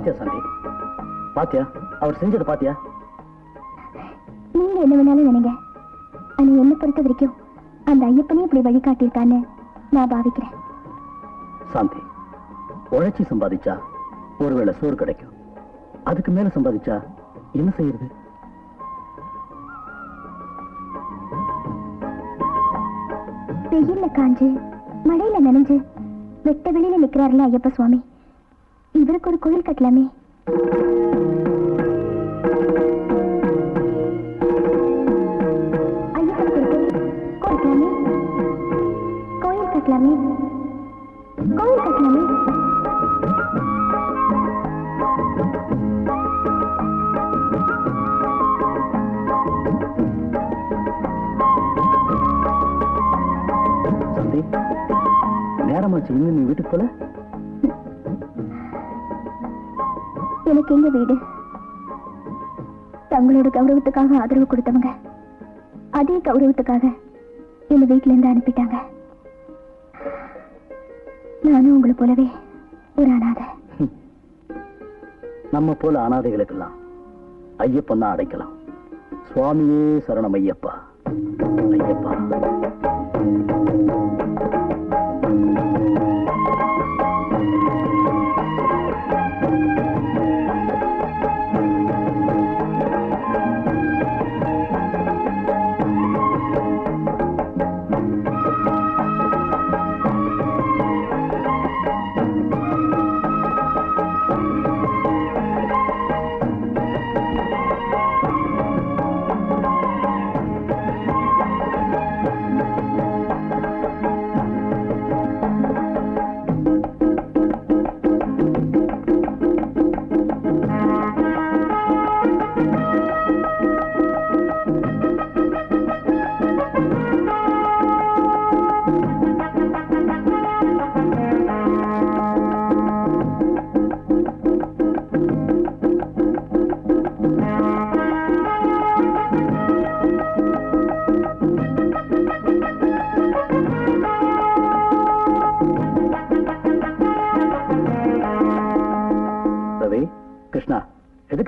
பாத்தியா சாந்தி பாத்தியா? அவர் செஞ்சதை பாத்தியா? நீங்க என்ன வேணாலும் நினைங்க. ஆனா என்ன பொறுத்த வரைக்கும் அந்த ஐயப்பனே இப்படி வழிகாட்டியிருக்கான்னு நான் பாவிக்கிறேன். சாந்தி உழைச்சி சம்பாதிச்சா ஒருவேளை சோறு கிடைக்கும். அதுக்கு மேல சம்பாதிச்சா என்ன செய்யறது? வெயில்ல காஞ்சு மழையில நனைஞ்சு வெட்ட வெளியில நிக்கிறாருல ஐயப்ப சுவாமி. இவருக்கு ஒரு கோயில் கட்டலாமே. கோயில் கட்டலாமே. கோயில் கட்டலாமே. நேரமாச்சு இன்னும் நீ வீட்டுக்கு போல? எங்க வீடு. தங்களோட கௌரவத்துக்காக ஆதரவு கொடுத்தவங்க அதே கௌரவத்துக்காக என்ன வீட்டுல இருந்து அனுப்பிட்டாங்க. நானும் உங்களை போலவே ஒரு அனாதை. நம்ம போல அனாதைகளுக்கெல்லாம் ஐயப்பன் தான் அடைக்கலாம். சுவாமியே சரணம் ஐயப்பா. ஐயப்பா.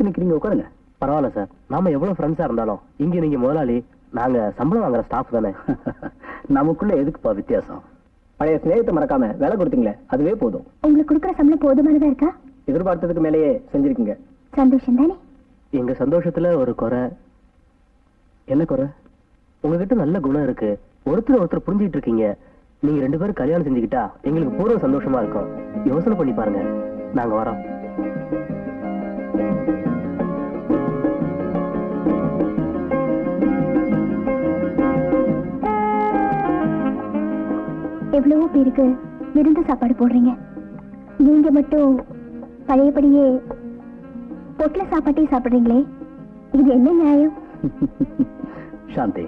எதுக்கு நிக்கிறீங்க உட்காருங்க. பரவாயில்ல சார். நாம எவ்வளவு ஃப்ரெண்ட்ஸா இருந்தாலும் இங்க நீங்க முதலாளி நாங்க சம்பளம் வாங்குற ஸ்டாஃப் தானே. நமக்குள்ள எதுக்குப்பா வித்தியாசம்? பழைய சிநேகத்தை மறக்காம வேலை கொடுத்தீங்களே அதுவே போதும். உங்களுக்கு கொடுக்குற சம்பளம் போதுமானதா இருக்கா? எதிர்பார்த்ததுக்கு மேலேயே செஞ்சிருக்கீங்க. சந்தோஷம் தானே? எங்க சந்தோஷத்துல ஒரு குறை. என்ன குறை? உங்ககிட்ட நல்ல குணம் இருக்கு. ஒருத்தர் ஒருத்தர் புரிஞ்சுட்டு இருக்கீங்க. நீங்க ரெண்டு பேரும் கல்யாணம் செஞ்சுக்கிட்டா எங்களுக்கு பூர்வ சந்தோஷமா இருக்கும். யோசனை பண்ணி பாருங்க. நாங்க வரோம். எவ்வளவோ பேருக்கு விருந்து சாப்பாடு போடுறீங்க. நீங்க மட்டும் பழையபடியே பொட்டல சாப்பாட்டையும் சாப்பிடுறீங்களே. இது என்ன நியாயம்? சாந்தி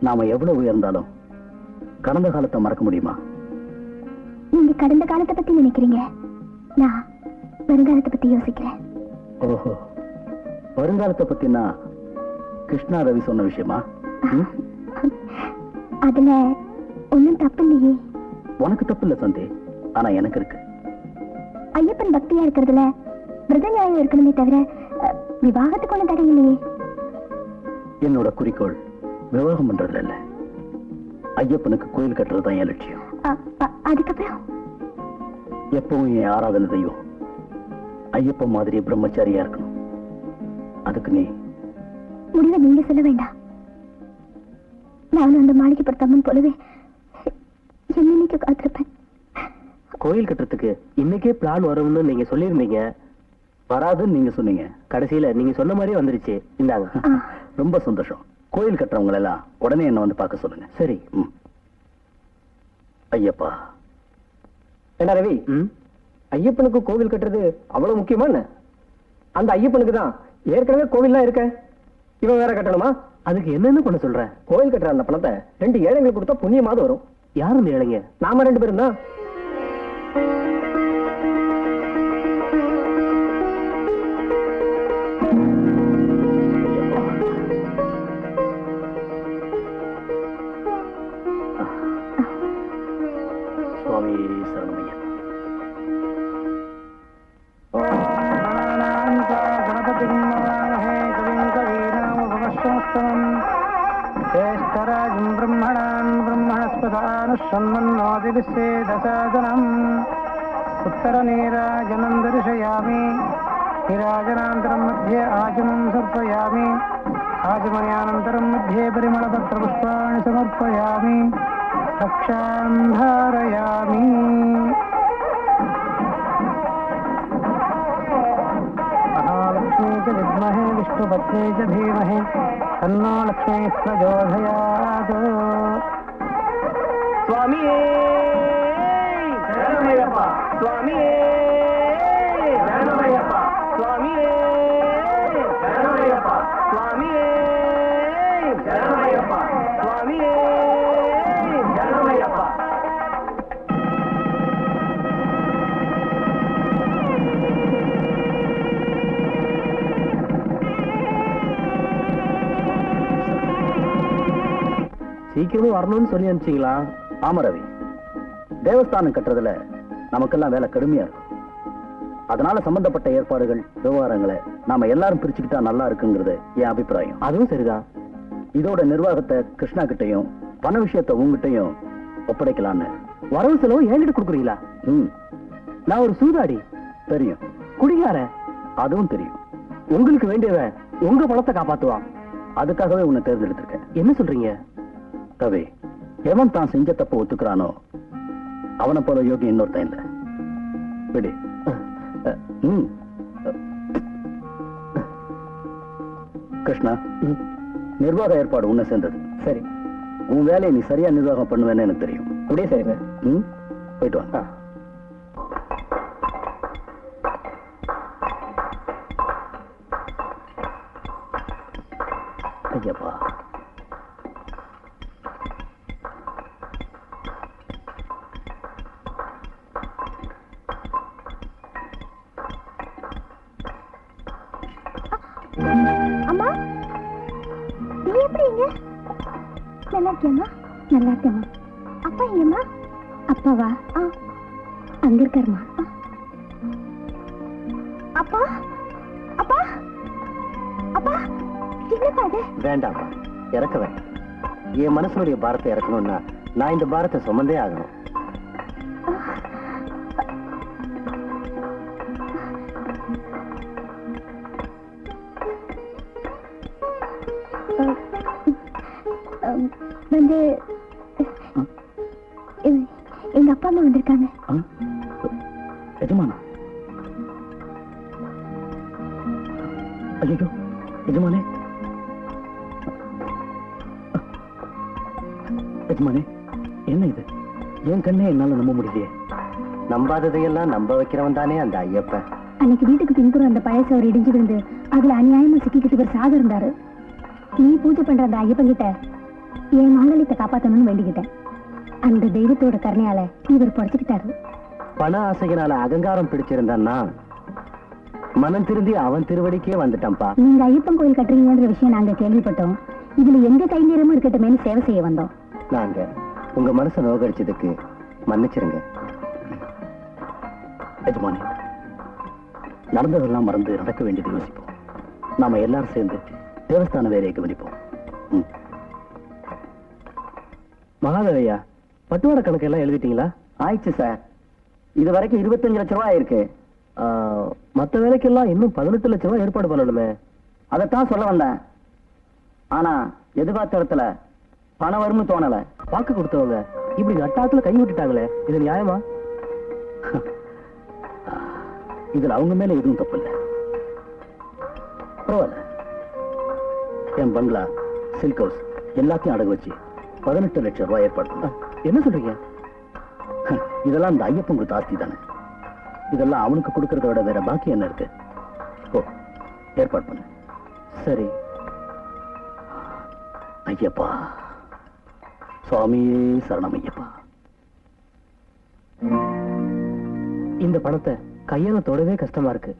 நாம எவ்வளவு உயர்ந்தாலும் கடந்த காலத்தை மறக்க முடியுமா? நீங்க கடந்த காலத்தை பத்தி நினைக்கிறீங்க. நான் வருங்காலத்தை பத்தி யோசிக்கிறேன். ஓஹோ வருங்காலத்தை பத்தினா கிருஷ்ணா ரவி சொன்ன விஷயமா? அதுல ஒண்ணும் தப்பு இல்லையே உனக்கு தப்பு இல்ல சந்தி ஆனா எனக்கு இருக்கு. ஐயப்பன் பக்தியா இருக்கிறதுல விரத நியாயம் இருக்கணுமே தவிர விவாகத்துக்கு ஒண்ணும் தடை இல்லையே. என்னோட குறிக்கோள் விவாகம் பண்றதுல இல்ல. ஐயப்பனுக்கு கோயில் கட்டுறது தான் என் லட்சியம். அதுக்கப்புறம்? எப்பவும் என் ஆராதனை தெய்வம். ஐயப்பன் மாதிரி பிரம்மச்சாரியா இருக்கணும். அதுக்கு நீ முடிவை நீங்க சொல்ல வேண்டாம். நானும் அந்த மாளிகை படுத்தாமன் போலவே என்னைக்கு காத்திருப்பேன். கோயில் கட்டுறதுக்கு இன்னைக்கே பிளான் வரும்னு நீங்க சொல்லியிருந்தீங்க. வராதுன்னு நீங்க சொன்னீங்க. கடைசியில நீங்க சொன்ன மாதிரியே வந்துருச்சு. இந்தாங்க. ரொம்ப சந்தோஷம். கோயில் கட்டுறவங்க எல்லாம் உடனே என்ன வந்து பார்க்க சொல்லுங்க. சரி. ஐயப்பா. என்ன ரவி? ஐயப்பனுக்கு கோவில் கட்டுறது அவ்வளவு முக்கியமா என்ன? அந்த ஐயப்பனுக்கு தான் ஏற்கனவே கோவில்லாம் இருக்க. இவன் வேற கட்டணுமா? அதுக்கு என்னென்ன பண்ண சொல்ற? கோவில் கட்டுற அந்த பணத்தை ரெண்டு ஏழைங்களுக்கு கொடுத்தா புண்ணியமாவது வரும். யாரு இந்த ஏழைங்க நாம ரெண்டு பேரும் தான். சுவாமி சரணமையா शन्मन्नोतिविश्वेदसादनम् उत्तरनीराजनं दर्शयामि निराजनान्तरं मध्ये आचमं सर्पयामि आचमनानन्तरं मध्ये परिमलपत्रपुष्पाणि समर्पयामि। रक्षां धारयामि। महालक्ष्मी च विद्महे, विष्णुपत्नी च धीमहि। तन्नो लक्ष्मी प्रचोदयात् சுவாமியே. ஜனமையப்பா சுவாமியே. ஜனமையப்பா சுவாமியே. ஜனமையப்பா சுவாமியே. ஜனமையப்பா சுவாமியே. ஜனமையப்பா சீக்கிரமும் வரணும்னு சொல்லி அனுப்பிச்சிங்களா? ஆமா ரவி. தேவஸ்தானம் கட்டுறதுல நமக்கெல்லாம் வேலை கடுமையா இருக்கும். அதனால சம்பந்தப்பட்ட ஏற்பாடுகள் விவகாரங்களை நாம எல்லாரும் பிரிச்சுக்கிட்டா நல்லா இருக்குங்கிறது என் அபிப்பிராயம். அதுவும் சரிதான். இதோட நிர்வாகத்தை கிருஷ்ணா கிட்டையும் பண விஷயத்தை உங்ககிட்டயும் ஒப்படைக்கலான்னு வரவு செலவு என்கிட்ட கொடுக்குறீங்களா? ம். நான் ஒரு சூதாடி. தெரியும். குடிகாரன் அதுவும் தெரியும். உங்களுக்கு வேண்டியவன் உங்க பணத்தை காப்பாத்துவான். அதுக்காகவே உன்னை தேர்ந்தெடுத்திருக்கேன். என்ன சொல்றீங்க? ரவி எவன் தான் செஞ்ச தப்ப ஒத்துக்கிறானோ அவனை போல யோகி இன்னொருத்தன் இல்ல. விடு. ம். கிருஷ்ணா நிர்வாக ஏற்பாடு உன்னை சேர்ந்தது. சரி. உன் வேலையை நீ சரியா நிர்வாகம் பண்ணுவேன்னு எனக்கு தெரியும். அப்படியே சரிங்க ம்? போயிட்டு வாங்க. எப்படிங்க எப்படி இங்க நல்லா இருக்கியம்மா நல்லா இருக்கேம்மா அப்பா எங்கம்மா? அப்பாவா? ஆ அங்க இருக்காருமா. அப்பா? அப்பா? அப்பா என்னப்பா அது வேண்டாம்ப்பா இறக்க வேண்டாம். என் மனசனுடைய பாரத்தை இறக்கணும்னா நான் இந்த பாரத்தை சுமந்தே ஆகணும். எங்க அப்பா அம்மா வந்திருக்காங்க? எஜமானா? ஐயோ எஜமானே. எஜமானே என்ன இது? என் கண்ணே என்னால நம்ப முடியலையே. நம்பாததையெல்லாம் நம்ப வைக்கிறவன் தானே அந்த ஐயப்பன். அன்னைக்கு வீட்டுக்கு பின்புறம் அந்த பழைய சவர் இடிஞ்சு விழுந்து அதுல அநியாயமா சிக்கிக்கிட்டு ஒரு சாகு இருந்தாரு. நீ பூஜை பண்ற அந்த ஐயப்பன் கிட்ட என் மாங்கல்யத்தை காப்பாத்தணும்னு வேண்டிக்கிட்டேன். அந்த தெய்வத்தோட கருணையால இவர் பொழைச்சுக்கிட்டாரு பண ஆசையினால அகங்காரம் பிடிச்சிருந்தான்னா மனம் திருந்தி அவன் திருவடிக்கே வந்துட்டான்ப்பா. நீங்க ஐயப்பன் கோயில் கட்டுறீங்கன்ற விஷயம் நாங்க கேள்விப்பட்டோம். இதுல எங்க கைநீரமும் இருக்கட்டுமேனு சேவை செய்ய வந்தோம். நாங்க உங்க மனசை நோகடிச்சதுக்கு மன்னிச்சிருங்க. எஜமானே நடந்ததெல்லாம் மறந்து நடக்க வேண்டியது யோசிப்போம். நாம எல்லாரும் சேர்ந்து தேவஸ்தான வேலையை கவனிப்போம். மகாதேவையா பட்டுவாட கணக்கு எல்லாம் எழுதிட்டீங்களா? ஆயிடுச்சு சார் இது வரைக்கும் இருபத்தஞ்சு லட்ச ரூபாய் இருக்கு மற்ற வேலைக்கெல்லாம் இன்னும் பதினெட்டு லட்சம் ரூபாய் ஏற்பாடு பண்ணணுமே. அதைத்தான் சொல்ல வந்தேன். ஆனா எதிர்பார்த்த இடத்துல பணம் வரும்னு தோணல. வாக்கு கொடுத்தவங்க இப்படி நட்டாத்துல கை விட்டுட்டாங்களே இது நியாயமா? இதுல அவங்க மேல எதுவும் தப்பு இல்லை. பரவாயில்ல. என் பங்களா சில்க் ஹவுஸ் எல்லாத்தையும் அடகு வச்சு பதினெட்டு லட்சம் ரூபாய் ஏற்பாடு பண்ண. என்ன சொல்றீங்க? இதெல்லாம் இந்த ஐயப்பன் கொடுத்த ஆஸ்தி தானே. இதெல்லாம் அவனுக்கு கொடுக்கறத விட வேற பாக்கி என்ன இருக்கு? ஓ ஏற்பாடு பண்ணு. சரி. ஐயப்பா. சுவாமியே சரணம் ஐயப்பா. இந்த பணத்தை கையால தொடவே கஷ்டமா இருக்கு.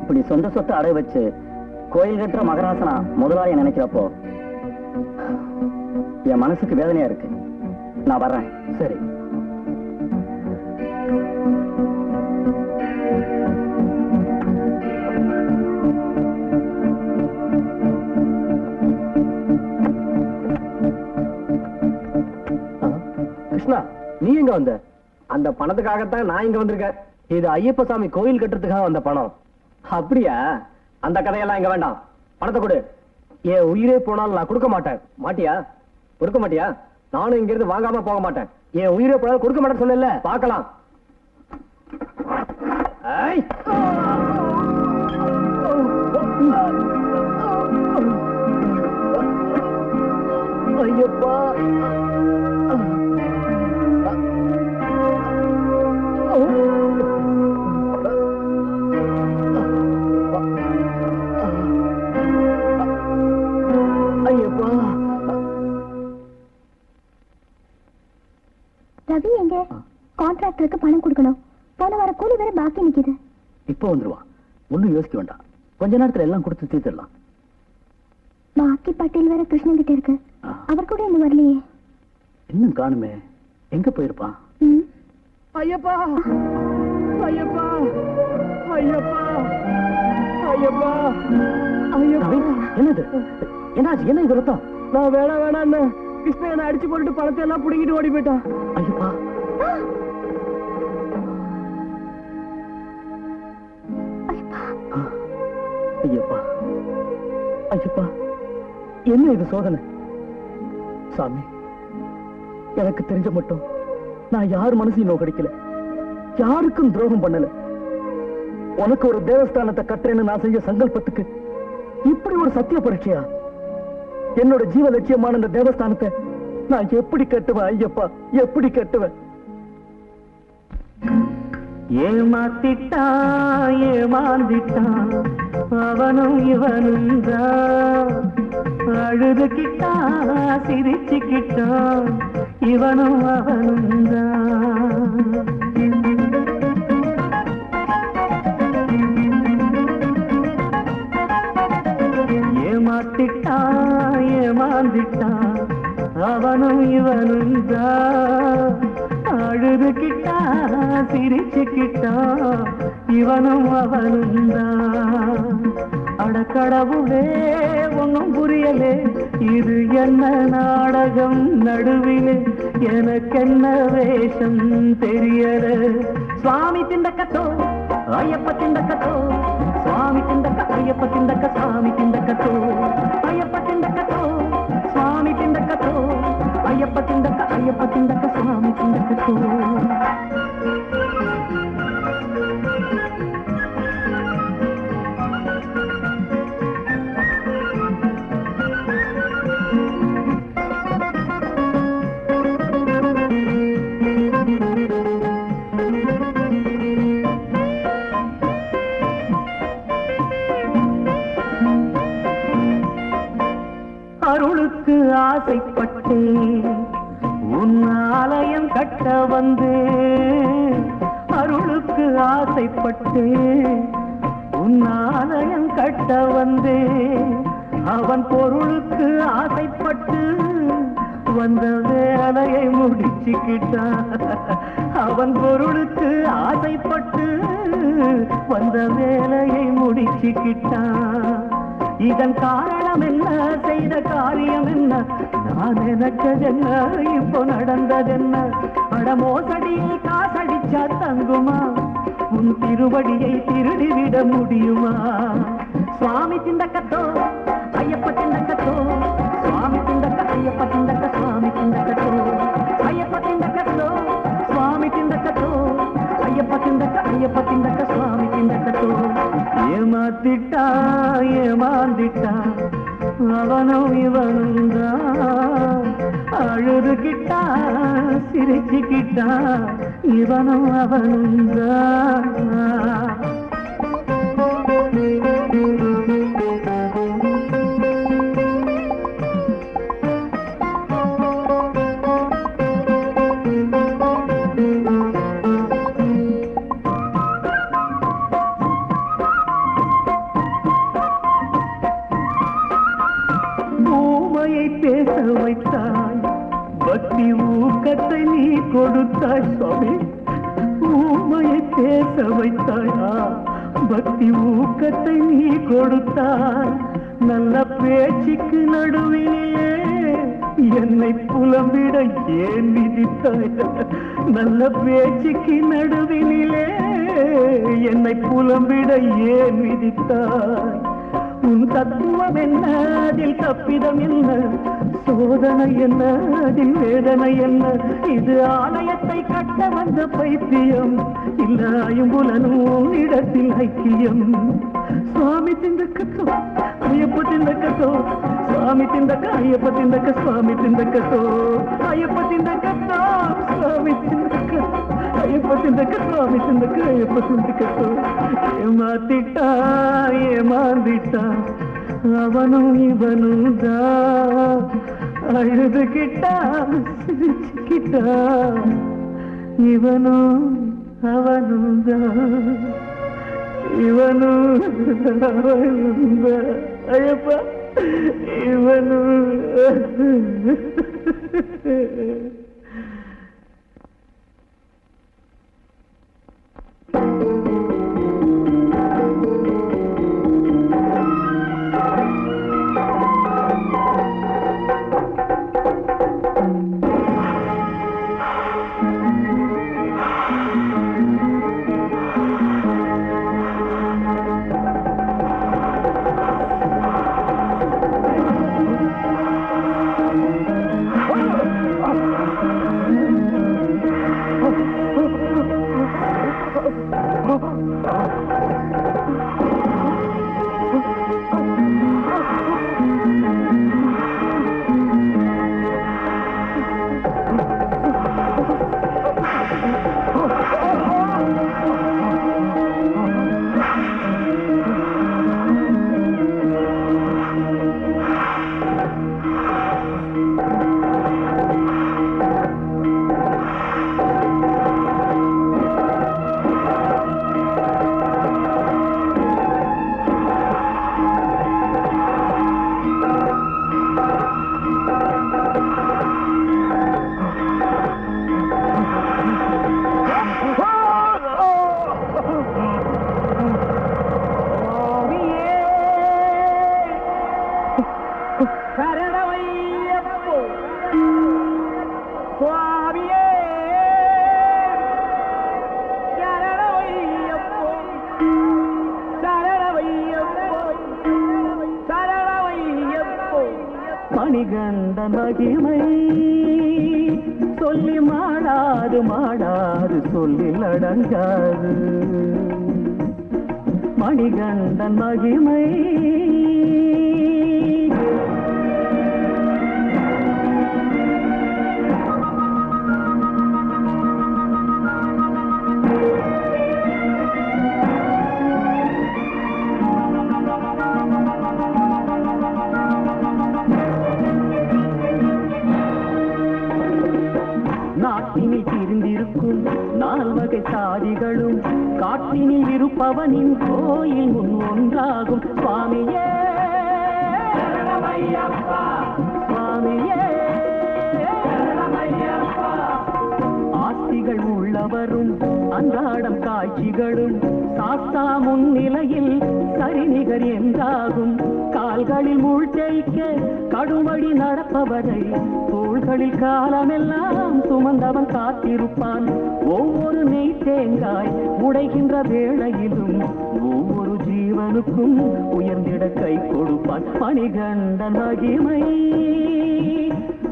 இப்படி சொந்த சொத்தை அடை வச்சு கோயில் கட்டுற மகராசனா முதலாளி நினைக்கிறப்போ என் மனசுக்கு வேதனையா இருக்கு. நான் வர்றேன். சரி. ஆ. எங்க வந்த? அந்த பணத்துக்காகத்தான் நான் இங்க வந்திருக்கேன். இது ஐயப்ப சாமி கோயில் கட்டுறதுக்காக வந்த பணம். அப்படியா? அந்த கதையெல்லாம் இங்க வேண்டாம். பணத்தை கொடு. என் உயிரே போனாலும் நான் கொடுக்க மாட்டேன். மாட்டியா? கொடுக்க மாட்டியா? நானும் இங்க இருந்து வாங்காம போக மாட்டேன். என் உயிரை போனாலும் கொடுக்க மாட்டேன்னு சொன்னேன்ல பாக்கலாம் ஐயப்பா! ரவி எங்க கான்ட்ராக்டருக்கு பணம் கொடுக்கணும். போன வார கூலி வேற பாக்கி நிக்குது. இப்போ வந்துருவான் ஒண்ணும் யோசிக்க வேண்டாம். கொஞ்ச நேரத்துல எல்லாம் கொடுத்து தீர்த்திடலாம். பாக்கி பட்டியல் வேற கிருஷ்ணன் கிட்ட இருக்கு. அவர் கூட இன்னும் வரலையே. இன்னும் காணுமே. எங்க போயிருப்பான்? ம். ஐயப்பா! ஐயப்பா! ஐயப்பா! ஐயப்பா! ஐயப்பா! என்னது? என்னாச்சு? என்ன இது ரத்தம்? நான் வேணாம் வேணான்னு கிருஷ்ணன் என்ன அடிச்சு போட்டுட்டு பணத்தை எல்லாம் புடிங்கிட்டு ஓடி போயிட்டான். ஐயப்பா. ஐயப்பா என்ன இது சோதனை? சாமி எனக்கு தெரிஞ்ச மட்டும் நான் யார் மனசையும் நோக்கடிக்கல. யாருக்கும் துரோகம் பண்ணல. உனக்கு ஒரு தேவஸ்தானத்தை கட்டுறேன்னு நான் செஞ்ச சங்கல்பத்துக்கு இப்படி ஒரு சத்திய பரீட்சையா? என்னோட ஜீவ லட்சியமான இந்த தேவஸ்தானத்தை நான் எப்படி கட்டுவேன் ஐயப்பா? எப்படி கட்டுவேன்? ஏமாத்திட்டா ஏமாந்திட்டான் அவனும் இவனும் தான். அழுதுகிட்டா சிரிச்சுக்கிட்டான் இவனும் அவனும் தான். அவனும் இவனும் தான் அழுதுகிட்டா சிரிச்சுக்கிட்டா இவனும் அவனும் தான் அடக்கடவுளே ஒன்னும் புரியலே. இது என்ன நாடகம் நடுவிலே? எனக்கென்ன வேஷம் தெரியல. சுவாமி திண்டக்கத்தோ ஐயப்ப திண்டக்கத்தோ. சுவாமி திண்டக்க ஐயப்ப திண்டக்க சாமி திண்டக்கத்தோ. ஐயப்ப திண்டக்க சுவாமி திண்டக்கத்தோ வந்து அருளுக்கு ஆசைப்பட்டு உன்னாலயம் கட்ட வந்து அவன் பொருளுக்கு ஆசைப்பட்டு வந்த வேலையை முடிச்சுக்கிட்டான். அவன் பொருளுக்கு ஆசைப்பட்டு வந்த வேலையை முடிச்சுக்கிட்டான். இதன் காரணம் என்ன? செய்த காரியம் என்ன? நான் நினைச்சதென்ன இப்போ நடந்ததென்ன அட மோசடியில் காசடிச்சா தங்குமா உன் திருவடியை திருடிவிட முடியுமா சுவாமி திண்டக்கத்தோ ஐயப்ப திண்டக்கத்தோ சுவாமி திண்டக்க ஐயப்ப திண்டக்க சுவாமி திண்டக்கத்தோ ஐயப்ப திண்டக்கத்தோ சுவாமி திண்டக்கத்தோ ஐயப்ப திண்டக்க ஐயப்ப திண்டக்க சுவாமி திண்டக்கத்தோ ஏமாத்திட்டா ஏமாந்திட்டா அவனும் இவனும் தான் அழுதுகிட்டா சிரிச்சுக்கிட்டா இவனும் அவனும் தான். நல்ல பேச்சுக்கு நடுவினிலே என்னை புலம்பிட ஏன் விதித்தாய்? உன் தத்துவம் என்ன அதில் தப்பிதம் என்ன? சோதனை என்ன அதில் வேதனை என்ன? இது ஆலயத்தை கட்ட வந்த பைத்தியம் இல்லாயும் புலனும் இடத்தில் ஐக்கியம். சுவாமி திண்டக்கத்தோ ஐயப்ப திண்டக்கத்தோ சுவாமி திண்டக்க ஐயப்ப திண்டக்க சுவாமி திண்டக்கத்தோ ஐயப்ப திண்டக்கத்தோ சுவாமி திண்டக்க. ஐயப்ப திண்டக்க சுவாமி திண்டக்க ஐயப்ப திண்டக்கத்தோ ஏமாத்திட்டா ஏமாந்திட்டா அவனும் இவனும் தான் அழுதுகிட்டா சிரிச்சுக்கிட்டா இவனும் அவனும் தான் ಇವನು ಅವನಿಂದ ಅಯ್ಯಪ್ಪ ಇವನು மணிகண்ட மகிமை. சொல்லி மாடாது மாடாது சொல்லில் அடங்காது. மணிகண்டன் மகிமை. காட்டினில் பிரிந்திருக்கும் நால்வகை சாதிகளும் காட்டினில் இருப்பவனின் கோயில் முன் ஒன்றாகும். சுவாமியே சுவாமியே ஆஸ்திகள் உள்ளவரும் அன்றாடம் காட்சிகளும் சாஸ்தா முன்னிலையில் சரிநிகர் என்றாகும். கால்களில் மூள் தேய்க்க கடுமடி நடப்பவரை தோள்களில் காலமெல்லாம் சுமந்தவன் காத்திருப்பான். ஒவ்வொரு நெய் தேங்காய் உடைகின்ற வேளையிலும் ஒவ்வொரு ஜீவனுக்கும் உயர்ந்திட கை கொடுப்பான். மணிகண்டன் மகிமை.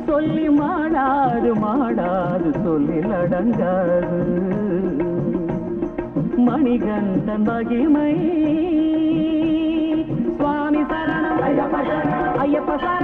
சொல்லி மாடாது மாடாது சொல்லில் அடங்காது மணிகண்டன் மகிமை. சுவாமி சரணம். ஐயப்ப சரணம். ஐயப்ப சரணம்.